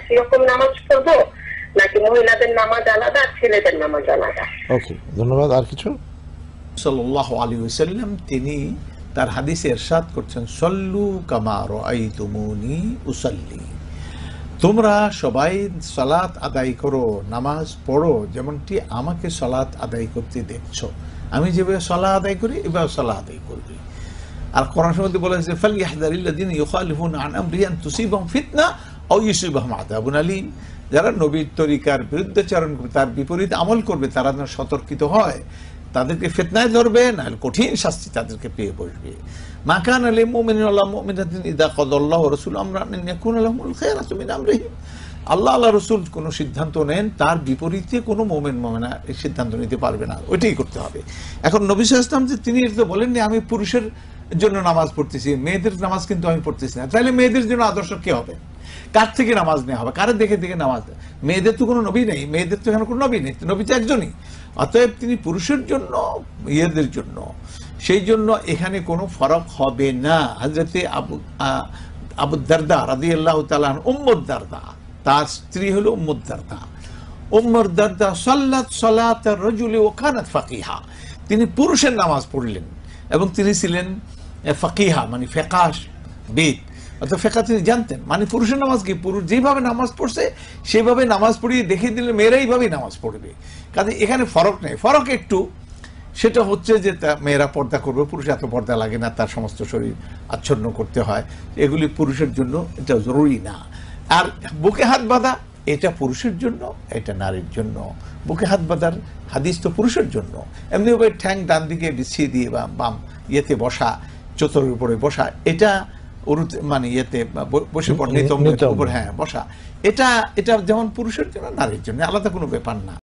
একই রকম নামাজ পড়ব? নাকি মহিলাদের নামাজ আলাদা আর ছেলেদের নামাজ আলাদা? ওকে ধন্যবাদ আর কিছু? সাল্লাহ আলী ওসাল্লাম তিনি তার হাদিসে এরশাদ করছেন সল্লু কামার আই তুমুনি উসাল্লি। তোমরা সবাই সালাত আদায় করো নামাজ পড়ো যেমনটি আমাকে সালাত আদায় করতে দেখছ। আমি যেভাবে সলা আদায় করি এভাবে সলা আদায় করবে। আর কোরআন মধ্যে বলেছে ফাল ইয়াহদারিল্লাযিন ইউখালিফুন আন আমরিহি আন তুসিবাহুম ফিতনা আও ইউসিবাহুম আযাবুন আলীম যারা নবীর তরিকার বিরুদ্ধাচরণ তার বিপরীত আমল করবে, তারা যেন সতর্কিত হয়, তাদেরকে ফিতনায় ধরবে, না কঠিন শাস্তি তাদেরকে পেয়ে বসবে। মাকান আলী মুমিনিন আল্লাহ ইদা কদল্লাহ রসুল ইয়াকুনা লাহুমুল খায়রাতু আল্লাহ আল্লাহ রসুল কোনো সিদ্ধান্ত নেন, তার বিপরীতে কোনো মোমেন, মোমেনা এই সিদ্ধান্ত নিতে পারবে না, ওইটাই করতে হবে। এখন নবী সাল্লাল্লাহু যে তিনি এটা বলেননি, আমি পুরুষের জন্য নামাজ পড়তেছি, মেয়েদের নামাজ কিন্তু আমি পড়তেছি না, তাহলে মেয়েদের জন্য আদর্শ কে হবে? কার থেকে নামাজ নেওয়া হবে? কারে দেখে দেখে নামাজ? মেয়েদের তো কোনো নবী নেই। মেয়েদের তো এখানে কোনো নবী নেই। নবী তো একজনই। অতএব তিনি পুরুষের জন্য ইয়েদের জন্য। সেই জন্য এখানে কোনো ফরক হবে না। হাজরতে আবু, আ- আবু দারদা রাদি আল্লাহ তালান উম্মদ দারদা। তার স্ত্রী হলো উম্মদ দারদা। উম্মর দারদা সাল্লাত সালাত রজুলি ওখানাত ফাকিহা। তিনি পুরুষের নামাজ পড়লেন এবং তিনি ছিলেন ফাকিহা মানে ফেকাশ, বেদ। অর্থাৎ ফেকা তিনি জানতেন। মানে পুরুষের নামাজ কি? পুরুষ যেভাবে নামাজ পড়ছে সেভাবে নামাজ পড়িয়ে দেখিয়ে দিলে মেয়েরা এইভাবেই নামাজ পড়বে। কাজে এখানে ফরক নেই। ফরক একটু, সেটা হচ্ছে যে তা মেয়েরা পর্দা করবে, পুরুষ এত পর্দা লাগে না, তার সমস্ত শরীর আচ্ছন্ন করতে হয়। এগুলি পুরুষের জন্য এটা জরুরি না। আর বুকে হাত বাঁধা, এটা পুরুষের জন্য, এটা নারীর জন্য। বুকে হাত বাঁধার হাদিস তো পুরুষের জন্য। এমনি ভাবে ঠ্যাং ডান দিকে বিছিয়ে দিয়ে বা বাম ইয়েতে বসা চতুরের উপরে বসা, এটা উরুতে মানে ইয়েতে বসে পড় নিতম্বের উপর হ্যাঁ বসা। এটা এটা যেমন পুরুষের জন্য নারীর জন্য আলাদা কোনো ব্যাপার না।